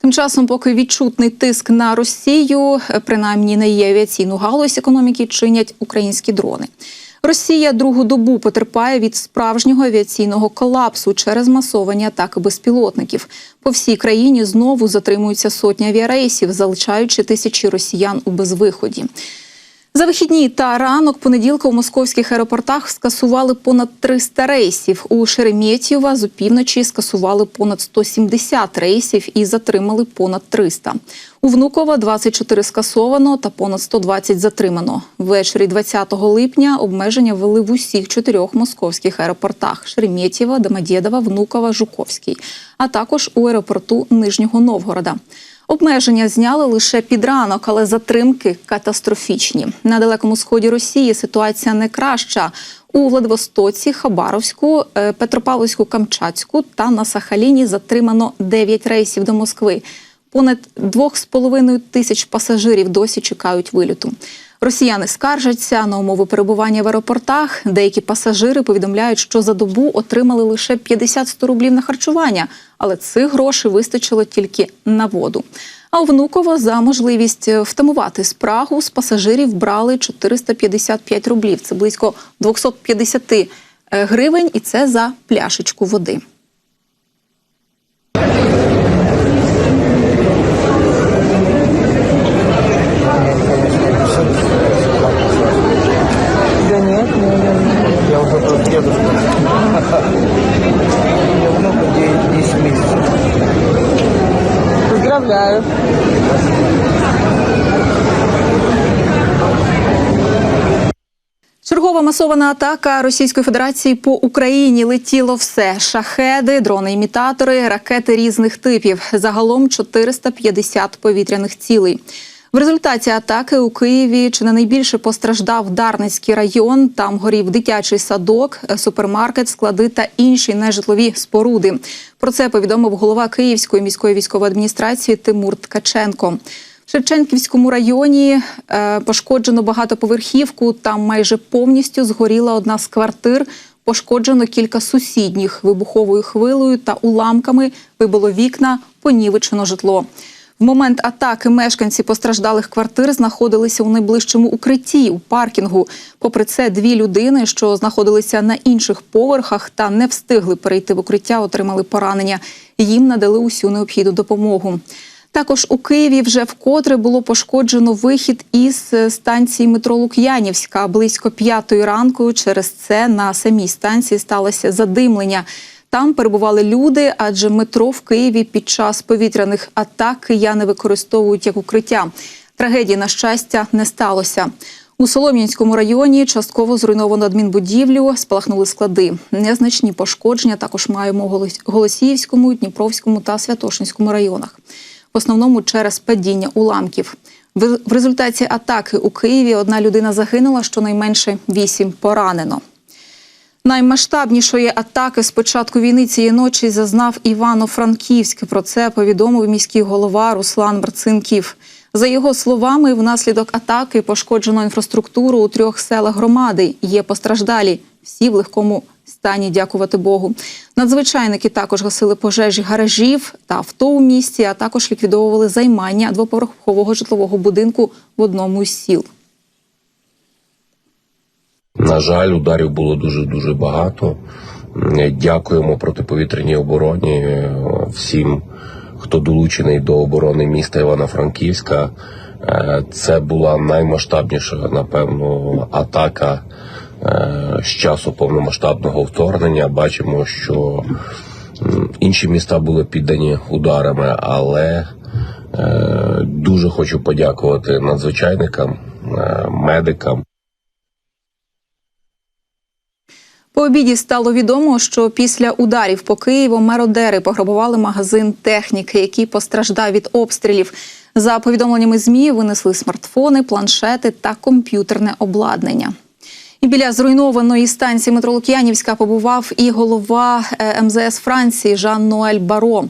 Тим часом, поки відчутний тиск на Росію, принаймні на її авіаційну галузь економіки, чинять українські дрони. Росія другу добу потерпає від справжнього авіаційного колапсу через масовані атаки безпілотників. По всій країні знову затримуються сотні авіарейсів, залишаючи тисячі росіян у безвиході. За вихідні та ранок понеділка у московських аеропортах скасували понад 300 рейсів. У Шереметьєва з опівночі скасували понад 170 рейсів і затримали понад 300. У Внукова 24 скасовано та понад 120 затримано. Ввечері 20 липня обмеження ввели в усіх чотирьох московських аеропортах: Шереметьєва, Домодєдова, Внукова, Жуковський, а також у аеропорту Нижнього Новгорода. Обмеження зняли лише під ранок, але затримки катастрофічні. На далекому сході Росії ситуація не краща. У Владивостоці, Хабаровську, е, Петропавловську, Камчатську та на Сахаліні затримано 9 рейсів до Москви. Понад 2,5 тисяч пасажирів досі чекають виліту. Росіяни скаржаться на умови перебування в аеропортах. Деякі пасажири повідомляють, що за добу отримали лише 50-100 рублів на харчування, але цих грошей вистачило тільки на воду. А у Внуково за можливість втамувати спрагу з пасажирів брали 455 рублів. Це близько 250 гривень, і це за пляшечку води. Да нет, не, не, Я уже просто дедушка. Я внуку 10 месяцев. Поздравляю. Чергова масована атака Російської Федерації по Україні летіло все: шахеди, дрони-імітатори, ракети різних типів. Загалом 450 повітряних цілей. В результаті атаки у Києві чи не найбільше постраждав Дарницький район. Там горів дитячий садок, супермаркет, склади та інші нежитлові споруди. Про це повідомив голова Київської міської військової адміністрації Тимур Ткаченко. Шевченківському районі е, пошкоджено багатоповерхівку. Там майже повністю згоріла одна з квартир. Пошкоджено кілька сусідніх вибуховою хвилею та уламками вибило вікна, понівечено житло. В момент атаки мешканці постраждалих квартир знаходилися у найближчому укритті у паркінгу. Попри це, дві людини, що знаходилися на інших поверхах та не встигли перейти в укриття, отримали поранення. Їм надали усю необхідну допомогу. Також у Києві вже вкотре було пошкоджено вихід із станції метро Лук'янівська близько п'ятої ранку. Через це на самій станції сталося задимлення. Там перебували люди, адже метро в Києві під час повітряних атак кияни використовують як укриття. Трагедії, на щастя, не сталося. У Солом'янському районі частково зруйновано адмінбудівлю, спалахнули склади. Незначні пошкодження також маємо у Голос- Голосіївському, Дніпровському та Святошинському районах. В основному через падіння уламків. В результаті атаки у Києві одна людина загинула, щонайменше вісім поранено. Наймасштабнішої атаки з початку війни цієї ночі зазнав Івано-Франківськ. Про це повідомив міський голова Руслан Марцинків. За його словами, внаслідок атаки пошкоджено інфраструктуру у трьох селах громади. Є постраждалі. Всі в легкому стані, дякувати Богу. Надзвичайники також гасили пожежі гаражів та авто у місті, а також ліквідовували займання двоповерхового житлового будинку в одному з сіл. На жаль, ударів було дуже дуже багато. Дякуємо протиповітряній обороні е, всім, хто долучений до оборони міста Івано-Франківська. Е, Це була наймасштабніша, напевно, атака з часу повномасштабного вторгнення. Бачимо, що інші міста були піддані ударами, але е, дуже хочу подякувати надзвичайникам, е, медикам. По обіді стало відомо, що після ударів по Києву мародери пограбували магазин техніки, який постраждав від обстрілів. За повідомленнями ЗМІ винесли смартфони, планшети та комп'ютерне обладнання. І біля зруйнованої станції метро Лук'янівська побував і голова е, МЗС Франції Жан Ноель Баро.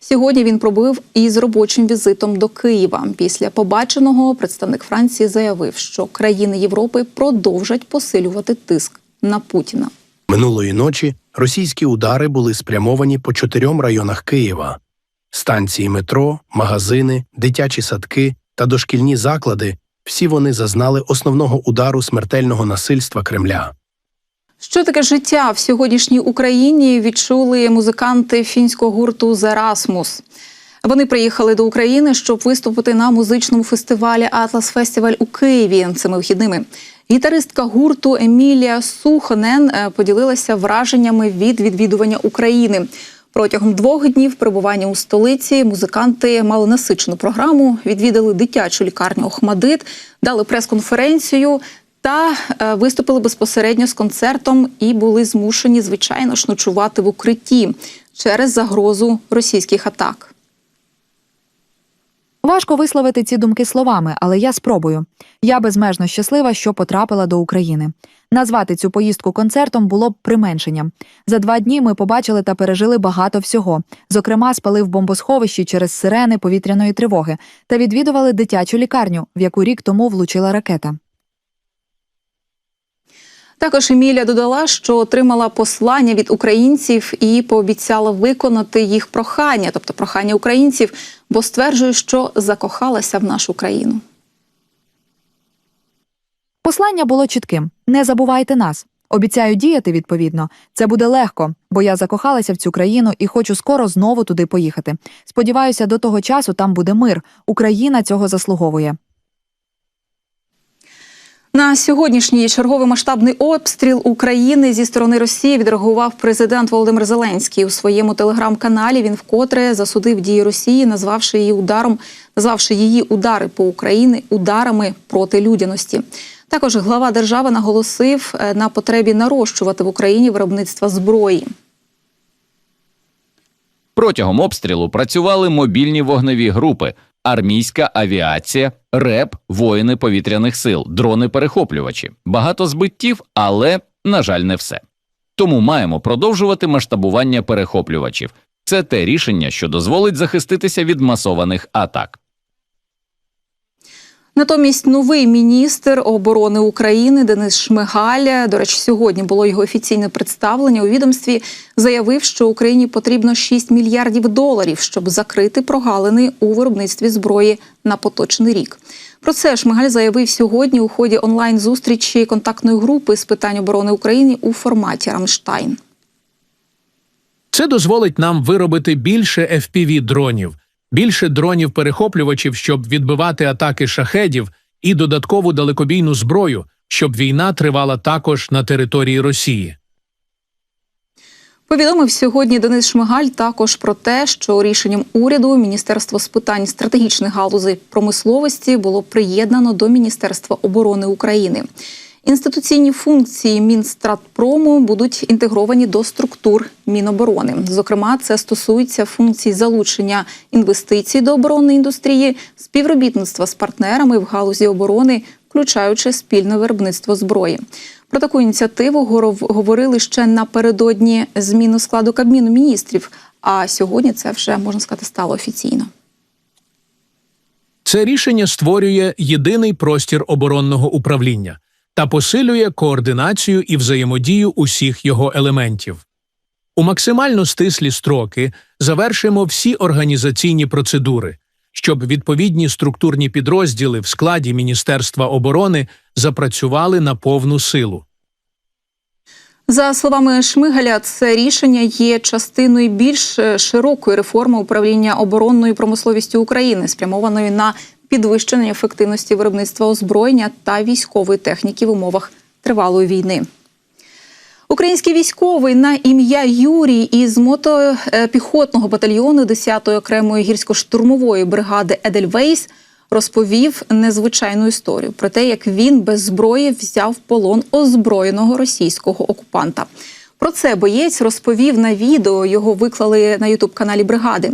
Сьогодні він пробив із робочим візитом до Києва. Після побаченого представник Франції заявив, що країни Європи продовжать посилювати тиск на Путіна. Минулої ночі російські удари були спрямовані по чотирьом районах Києва. Станції метро, магазини, дитячі садки та дошкільні заклади всі вони зазнали основного удару смертельного насильства Кремля. Що таке життя в сьогоднішній Україні відчули музиканти фінського гурту Зерасмус. Вони приїхали до України, щоб виступити на музичному фестивалі Атлас Фестиваль у Києві цими вихідними. Гітаристка гурту Емілія Сухонен е, поділилася враженнями від відвідування України. Протягом двох днів перебування у столиці музиканти мали насичену програму, відвідали дитячу лікарню Охмадит, дали прес-конференцію та е, виступили безпосередньо з концертом і були змушені, звичайно ж, ночувати в укритті через загрозу російських атак. Важко висловити ці думки словами, але я спробую. Я безмежно щаслива, що потрапила до України. Назвати цю поїздку концертом було б применшенням. За два дні ми побачили та пережили багато всього. Зокрема, спали в бомбосховищі через сирени повітряної тривоги та відвідували дитячу лікарню, в яку рік тому влучила ракета. Також Емілія додала, що отримала послання від українців і пообіцяла виконати їх прохання, тобто прохання українців, бо стверджує, що закохалася в нашу країну. Послання було чітким: не забувайте нас. Обіцяю діяти відповідно. Це буде легко, бо я закохалася в цю країну і хочу скоро знову туди поїхати. Сподіваюся, до того часу там буде мир. Україна цього заслуговує. На сьогоднішній черговий масштабний обстріл України зі сторони Росії відреагував президент Володимир Зеленський у своєму телеграм-каналі. Він вкотре засудив дії Росії, назвавши її ударом, назвавши її удари по Україні ударами проти людяності. Також глава держави наголосив е, на потребі нарощувати в Україні виробництво зброї. Протягом обстрілу працювали мобільні вогневі групи, армійська авіація, РЕП, воїни повітряних сил, дрони-перехоплювачі. Багато збиттів, але, на жаль, не все. Тому маємо продовжувати масштабування перехоплювачів. Це те рішення, що дозволить захиститися від масованих атак. Натомість новий міністр оборони України Денис Шмигаль, до речі, сьогодні було його офіційне представлення у відомстві, заявив, що Україні потрібно 6 мільярдів доларів, щоб закрити прогалини у виробництві зброї на поточний рік. Про це Шмигаль заявив сьогодні у ході онлайн зустрічі контактної групи з питань оборони України у форматі Рамштайн. Це дозволить нам виробити більше fpv дронів, більше дронів-перехоплювачів, щоб відбивати атаки шахедів, і додаткову далекобійну зброю, щоб війна тривала також на території Росії. Повідомив сьогодні Денис Шмигаль також про те, що рішенням уряду Міністерство з питань стратегічних галузей промисловості було приєднано до Міністерства оборони України. Інституційні функції Мінстратпрому будуть інтегровані до структур Міноборони. Зокрема, це стосується функцій залучення інвестицій до оборонної індустрії, співробітництва з партнерами в галузі оборони, включаючи спільне виробництво зброї. Про таку ініціативу говорили ще напередодні зміни складу Кабміну міністрів. А сьогодні це вже можна сказати стало офіційно. Це рішення створює єдиний простір оборонного управління та посилює координацію і взаємодію усіх його елементів. У максимально стислі строки завершимо всі організаційні процедури, щоб відповідні структурні підрозділи в складі Міністерства оборони запрацювали на повну силу. За словами Шмигаля, це рішення є частиною більш широкої реформи управління оборонною промисловістю України, спрямованої на підвищення ефективності виробництва озброєння та військової техніки в умовах тривалої війни. Український військовий на ім'я Юрій із мотопіхотного батальйону 10-ї окремої гірсько-штурмової бригади Едельвейс розповів незвичайну історію про те, як він без зброї взяв полон озброєного російського окупанта. Про це боєць розповів на відео. Його виклали на ютуб-каналі бригади.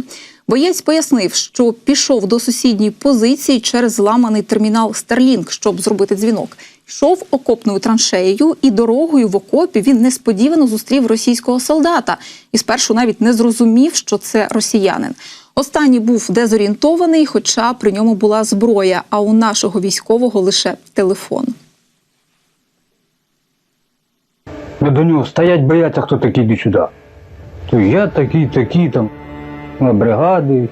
Боєць пояснив, що пішов до сусідньої позиції через зламаний термінал Starlink, щоб зробити дзвінок. Йшов окопною траншеєю, і дорогою в окопі він несподівано зустрів російського солдата і спершу навіть не зрозумів, що це росіянин. Останній був дезорієнтований, хоча при ньому була зброя, а у нашого військового лише телефон. До нього стоять бояться, хто такий іди сюди. То я такий, такий там. 48-й бригади.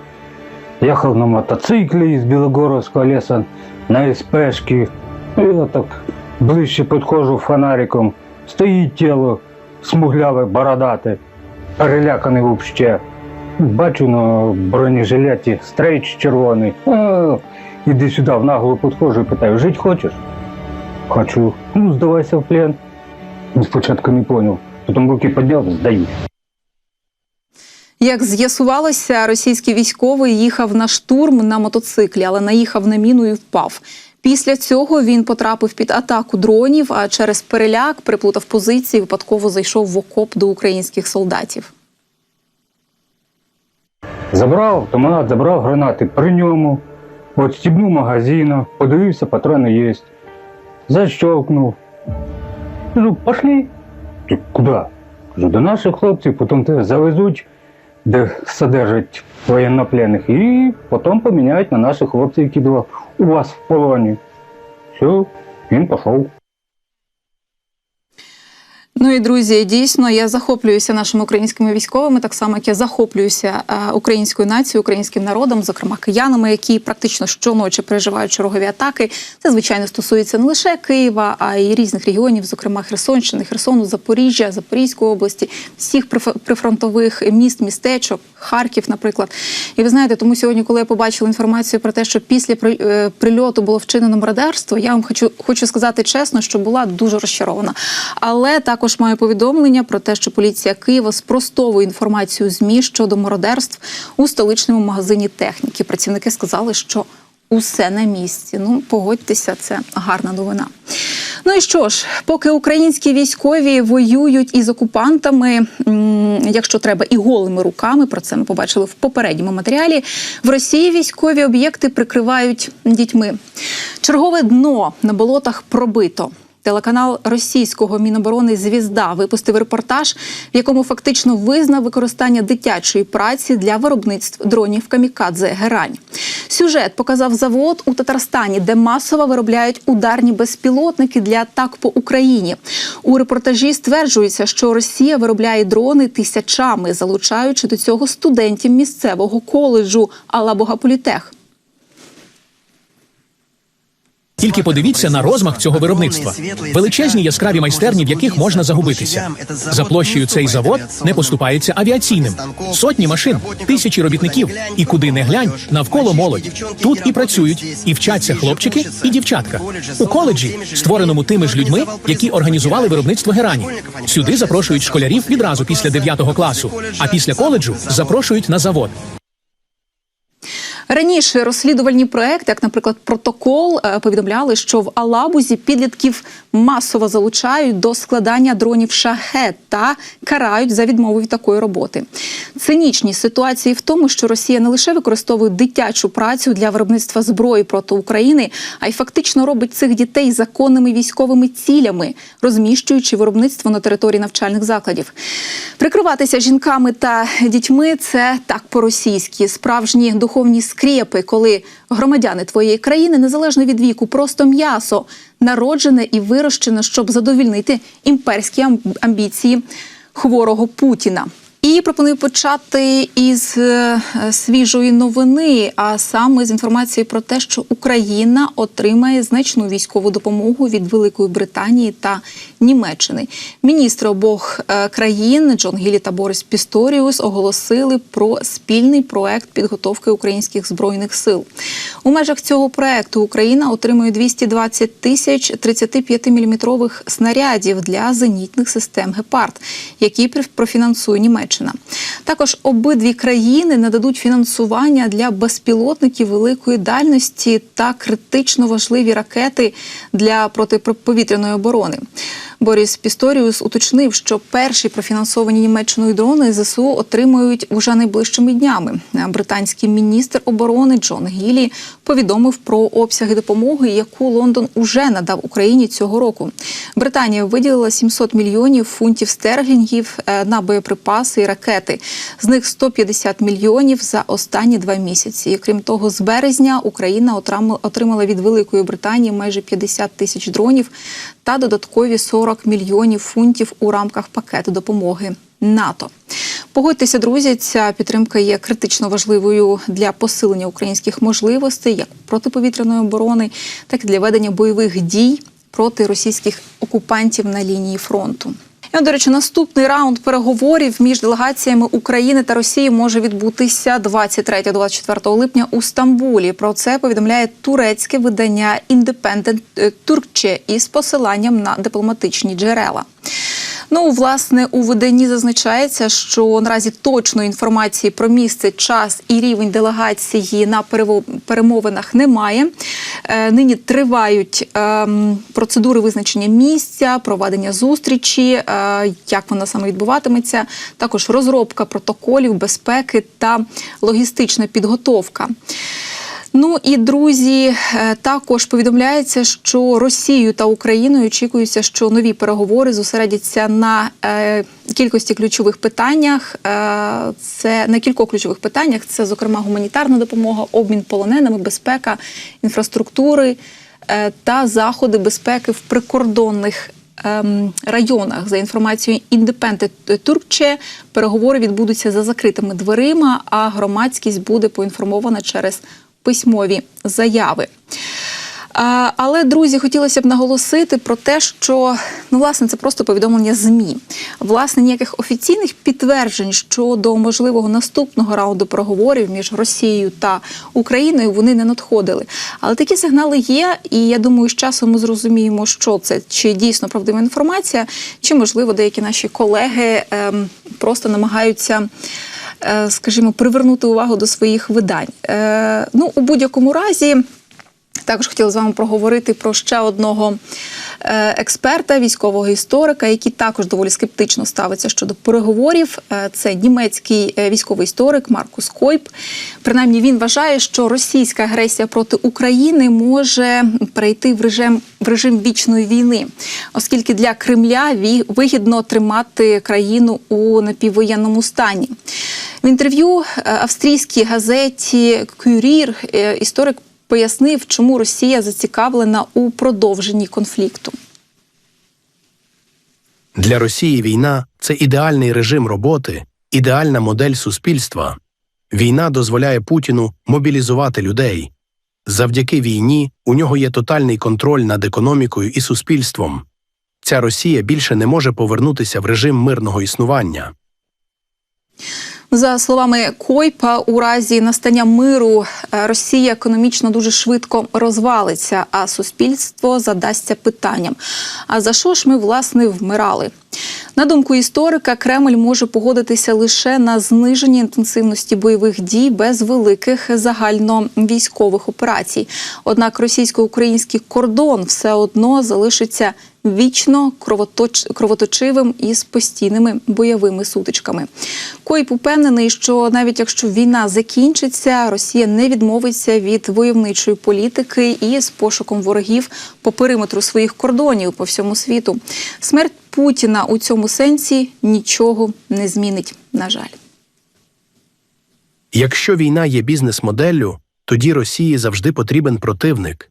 Їхав на мотоциклі з Білогоровського лісу на СПшки. Я так ближче підходжу фонариком. Стоїть тіло смугляве, бородате, переляканий взагалі. Бачу на бронежилеті стрейч червоний. Іди сюди, в нагло підходжу і питаю, жити хочеш? Хочу. Ну, здавайся в плен. Спочатку не понял. Потім руки підняв, здаюсь. Як з'ясувалося, російський військовий їхав на штурм на мотоциклі, але наїхав на міну і впав. Після цього він потрапив під атаку дронів, а через переляк приплутав позиції, випадково зайшов в окоп до українських солдатів. Забрав автомат, забрав гранати при ньому, от стібнув магазину, подивився, патрони є. Защелкнув. Кажу, пошли. Куди? До наших хлопців, потім тебе завезуть, де содержать воєннопленних, і потім поміняють на наших хлопців, які були у вас в полоні. Все, він пішов. Ну і друзі, дійсно, я захоплююся нашими українськими військовими, так само як я захоплююся е, українською нацією, українським народом, зокрема киянами, які практично щоночі переживають чергові атаки. Це звичайно стосується не лише Києва, а й різних регіонів, зокрема Херсонщини, Херсону, Запоріжжя, Запорізької області, всіх приф- прифронтових міст, містечок, Харків, наприклад. І ви знаєте, тому сьогодні, коли я побачила інформацію про те, що після е, прильоту було вчинено мародерство, я вам хочу, хочу сказати чесно, що була дуже розчарована. Але також маю повідомлення про те, що поліція Києва спростовує інформацію ЗМІ щодо мародерств у столичному магазині техніки. Працівники сказали, що усе на місці. Ну, погодьтеся, це гарна новина. Ну і що ж, поки українські військові воюють із окупантами, якщо треба, і голими руками, про це ми побачили в попередньому матеріалі. В Росії військові об'єкти прикривають дітьми. Чергове дно на болотах пробито. Телеканал російського міноборони Звізда випустив репортаж, в якому фактично визнав використання дитячої праці для виробництв дронів камікадзе Герань. Сюжет показав завод у Татарстані, де масово виробляють ударні безпілотники для атак по Україні. У репортажі стверджується, що Росія виробляє дрони тисячами, залучаючи до цього студентів місцевого коледжу Алабога-Політех. Тільки подивіться на розмах цього виробництва. Величезні яскраві майстерні, в яких можна загубитися. За площею цей завод не поступається авіаційним. Сотні машин, тисячі робітників, і куди не глянь, навколо молодь. Тут і працюють, і вчаться хлопчики і дівчатка. У коледжі, створеному тими ж людьми, які організували виробництво герані. Сюди запрошують школярів відразу після 9 класу, а після коледжу запрошують на завод. Раніше розслідувальні проекти, як, наприклад, протокол, е, повідомляли, що в Алабузі підлітків масово залучають до складання дронів шахет та карають за відмову від такої роботи. Цинічність ситуації в тому, що Росія не лише використовує дитячу працю для виробництва зброї проти України, а й фактично робить цих дітей законними військовими цілями, розміщуючи виробництво на території навчальних закладів. Прикриватися жінками та дітьми це так по-російськи. Справжні духовні скрепи, коли громадяни твоєї країни, незалежно від віку, просто м'ясо, народжене і вирощене, щоб задовільнити імперські ам- амбіції хворого Путіна. І пропоную почати із е, свіжої новини, а саме з інформації про те, що Україна отримає значну військову допомогу від Великої Британії та Німеччини. Міністри обох е, країн Джон Гілі та Борис Пісторіус оголосили про спільний проект підготовки українських збройних сил. У межах цього проекту Україна отримує 220 тисяч 35-мм снарядів для зенітних систем Гепард, які пр- профінансує Німеччина. Також обидві країни нададуть фінансування для безпілотників великої дальності та критично важливі ракети для протиповітряної оборони. Борис Пісторіус уточнив, що перші профінансовані Німеччиною дрони ЗСУ отримують уже найближчими днями. Британський міністр оборони Джон Гілі повідомив про обсяги допомоги, яку Лондон уже надав Україні цього року. Британія виділила 700 мільйонів фунтів стерлінгів е, на боєприпаси і ракети. З них 150 мільйонів за останні два місяці. І крім того, з березня Україна отримала від Великої Британії майже 50 тисяч дронів та додаткові 40 мільйонів фунтів у рамках пакету допомоги НАТО. Погодьтеся, друзі, ця підтримка є критично важливою для посилення українських можливостей як протиповітряної оборони, так і для ведення бойових дій проти російських окупантів на лінії фронту. І, до речі, наступний раунд переговорів між делегаціями України та Росії може відбутися 23-24 липня у Стамбулі. Про це повідомляє турецьке видання Independent Turkce із посиланням на дипломатичні джерела. Ну, власне, у виданні зазначається, що наразі точної інформації про місце, час і рівень делегації на перемовинах немає. Е, Нині тривають ем, процедури визначення місця, проведення зустрічі, е, як вона саме відбуватиметься, також розробка протоколів безпеки та логістична підготовка. Ну і друзі, е, також повідомляється, що Росією та Україною очікується, що нові переговори зосередяться на е, кількості ключових питаннях. Е, це на кількох ключових питаннях. Це, зокрема, гуманітарна допомога, обмін полоненими, безпека, інфраструктури та заходи безпеки в прикордонних. ем, Районах за інформацією Independent Turkce переговори відбудуться за закритими дверима, а громадськість буде поінформована через письмові заяви. Але, друзі, хотілося б наголосити про те, що ну, власне, це просто повідомлення ЗМІ. Власне, ніяких офіційних підтверджень щодо можливого наступного раунду переговорів між Росією та Україною вони не надходили. Але такі сигнали є, і я думаю, з часом ми зрозуміємо, що це чи дійсно правдива інформація, чи можливо деякі наші колеги ем, просто намагаються скажімо, привернути увагу до своїх видань. Е, Ну, у будь-якому разі. Також хотіла з вами проговорити про ще одного е, експерта, військового історика, який також доволі скептично ставиться щодо переговорів. Е, Це німецький е, військовий історик Маркус Койп. Принаймні він вважає, що російська агресія проти України може перейти в режим в режим вічної війни, оскільки для Кремля вигідно тримати країну у напіввоєнному стані. В інтерв'ю австрійській газеті Кюрір історик пояснив, чому Росія зацікавлена у продовженні конфлікту. Для Росії війна це ідеальний режим роботи, ідеальна модель суспільства. Війна дозволяє Путіну мобілізувати людей. Завдяки війні у нього є тотальний контроль над економікою і суспільством. Ця Росія більше не може повернутися в режим мирного існування. За словами Койпа, у разі настання миру е, Росія економічно дуже швидко розвалиться, а суспільство задасться питанням: а за що ж ми власне вмирали? На думку історика, Кремль може погодитися лише на зниження інтенсивності бойових дій без великих загальновійськових операцій. Однак російсько-український кордон все одно залишиться вічно кровоточ... кровоточивим із постійними бойовими сутичками. Койп упевнений, що навіть якщо війна закінчиться, Росія не відмовиться від войовничої політики і з пошуком ворогів по периметру своїх кордонів по всьому світу. Смерть Путіна у цьому сенсі нічого не змінить. На жаль. Якщо війна є бізнес-моделлю, тоді Росії завжди потрібен противник.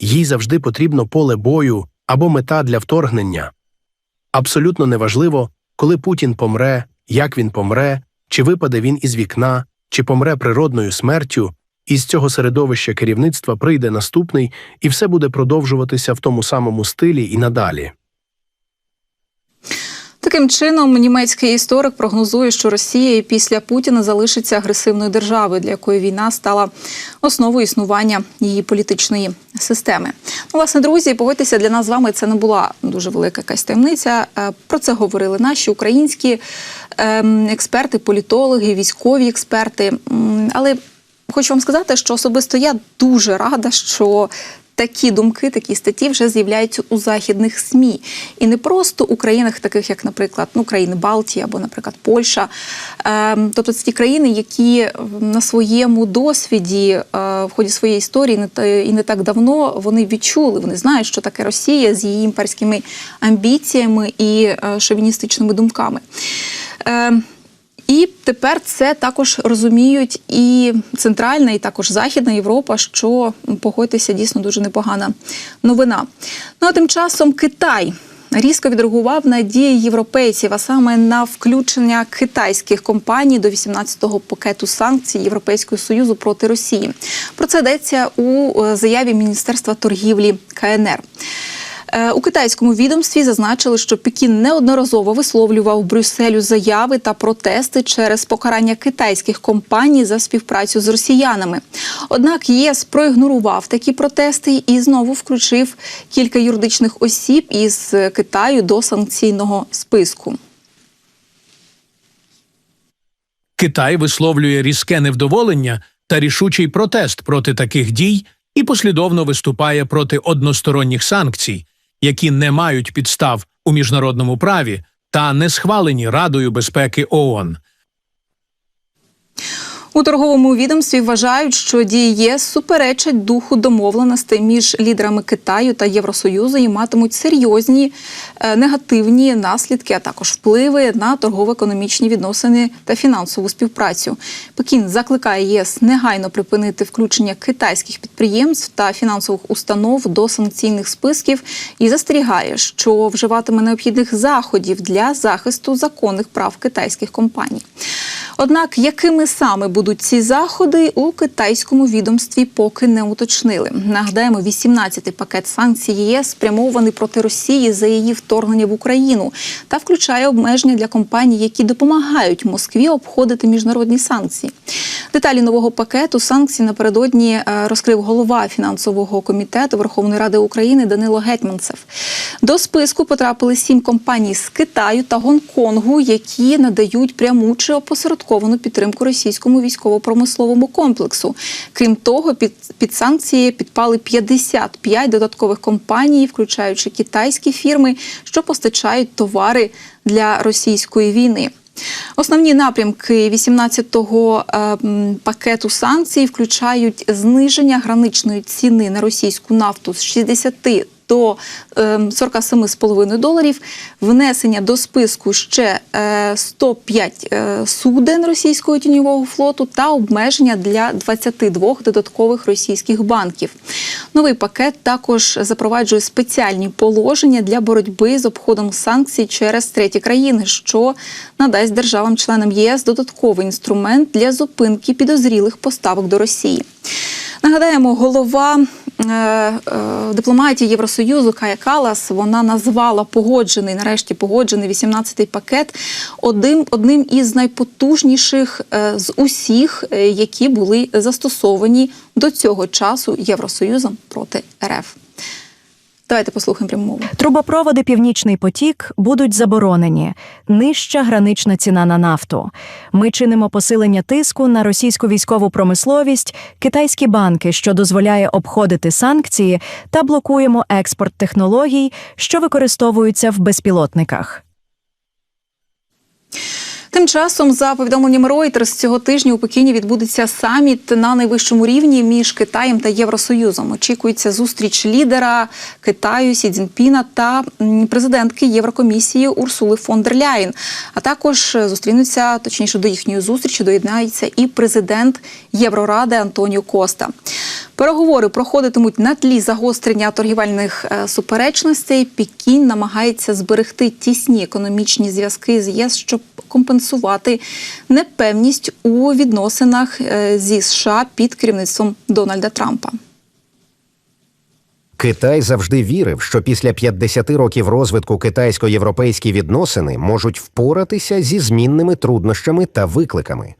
Їй завжди потрібно поле бою або мета для вторгнення. Абсолютно неважливо, коли Путін помре, як він помре, чи випаде він із вікна, чи помре природною смертю, із цього середовища керівництва прийде наступний, і все буде продовжуватися в тому самому стилі і надалі. Таким чином, німецький історик прогнозує, що Росія і після Путіна залишиться агресивною державою, для якої війна стала основою існування її політичної системи. Ну, власне, друзі, погодьтеся, для нас з вами це не була дуже велика якась таємниця. Е, Про це говорили наші українські ем, експерти, політологи, військові експерти. Але хочу вам сказати, що особисто я дуже рада, що такі думки, такі статті вже з'являються у західних СМІ. І не просто у країнах, таких як, наприклад, ну, країни Балтії або, наприклад, Польща. Ем, тобто це ті країни, які на своєму досвіді е, в ході своєї історії і не так давно вони відчули, вони знають, що таке Росія з її імперськими амбіціями і е, шовіністичними думками. І тепер це також розуміють і Центральна, і також Західна Європа, що погодьтеся дійсно дуже непогана новина. Ну а тим часом Китай. різко відреагував на дії європейців, а саме на включення китайських компаній до 18-го пакету санкцій Європейського союзу проти Росії. Про це йдеться у е, заяві Міністерства торгівлі КНР. Е, У китайському відомстві зазначили, що Пекін неодноразово висловлював Брюсселю заяви та протести через покарання китайських компаній за співпрацю з росіянами. Однак ЄС проігнорував такі протести і знову включив кілька юридичних осіб із Китаю до санкційного списку. Китай висловлює різке невдоволення та рішучий протест проти таких дій і послідовно виступає проти односторонніх санкцій, які не мають підстав у міжнародному праві та не схвалені Радою безпеки ООН. У торговому відомстві вважають, що дії ЄС суперечать духу домовленостей між лідерами Китаю та Євросоюзу і матимуть серйозні е, негативні наслідки, а також впливи на торгово-економічні відносини та фінансову співпрацю. Пекін закликає ЄС негайно припинити включення китайських підприємств та фінансових установ до санкційних списків і застерігає, що вживатиме необхідних заходів для захисту законних прав китайських компаній. Однак, якими саме будуть ці заходи у китайському відомстві поки не уточнили. Нагадаємо, 18-й пакет санкцій ЄС спрямований проти Росії за її вторгнення в Україну та включає обмеження для компаній, які допомагають Москві обходити міжнародні санкції. Деталі нового пакету санкцій напередодні е, розкрив голова фінансового комітету Верховної Ради України Данило Гетьманцев. До списку потрапили сім компаній з Китаю та Гонконгу, які надають пряму чи опосередковану підтримку російському військово-промисловому комплексу. Крім того, під, під санкції підпали 55 додаткових компаній, включаючи китайські фірми, що постачають товари для російської війни. Основні напрямки 18-го е, пакету санкцій включають зниження граничної ціни на російську нафту з 60 до е, 47,5 доларів, внесення до списку ще е, 105 е, суден російського тіньового флоту та обмеження для 22 додаткових російських банків. Новий пакет також запроваджує спеціальні положення для боротьби з обходом санкцій через треті країни, що надасть державам-членам ЄС додатковий інструмент для зупинки підозрілих поставок до Росії. Нагадаємо, голова е, е, дипломатії Євросоюзу Кая Калас вона назвала погоджений, нарешті погоджений 18-й пакет одним, одним із найпотужніших е, з усіх, е, які були застосовані до цього часу Євросоюзом проти РФ. Давайте послухаємо пряму мову. Трубопроводи Північний потік будуть заборонені. Нижча гранична ціна на нафту. Ми чинимо посилення тиску на російську військову промисловість, китайські банки, що дозволяє обходити санкції, та блокуємо експорт технологій, що використовуються в безпілотниках. Тим часом, за повідомленням Reuters, цього тижня у Пекіні відбудеться саміт на найвищому рівні між Китаєм та Євросоюзом. Очікується зустріч лідера Китаю Сі Цзіньпіна та президентки Єврокомісії Урсули фон дер Ляєн. А також зустрінуться, точніше, до їхньої зустрічі доєднається і президент Євроради Антоніо Коста. Переговори проходитимуть на тлі загострення торгівельних е, суперечностей. Пекін намагається зберегти тісні економічні зв'язки з ЄС, щоб компенсувати непевність у відносинах е, зі США під керівництвом Дональда Трампа. Китай завжди вірив, що після 50 років розвитку китайсько-європейські відносини можуть впоратися зі змінними труднощами та викликами.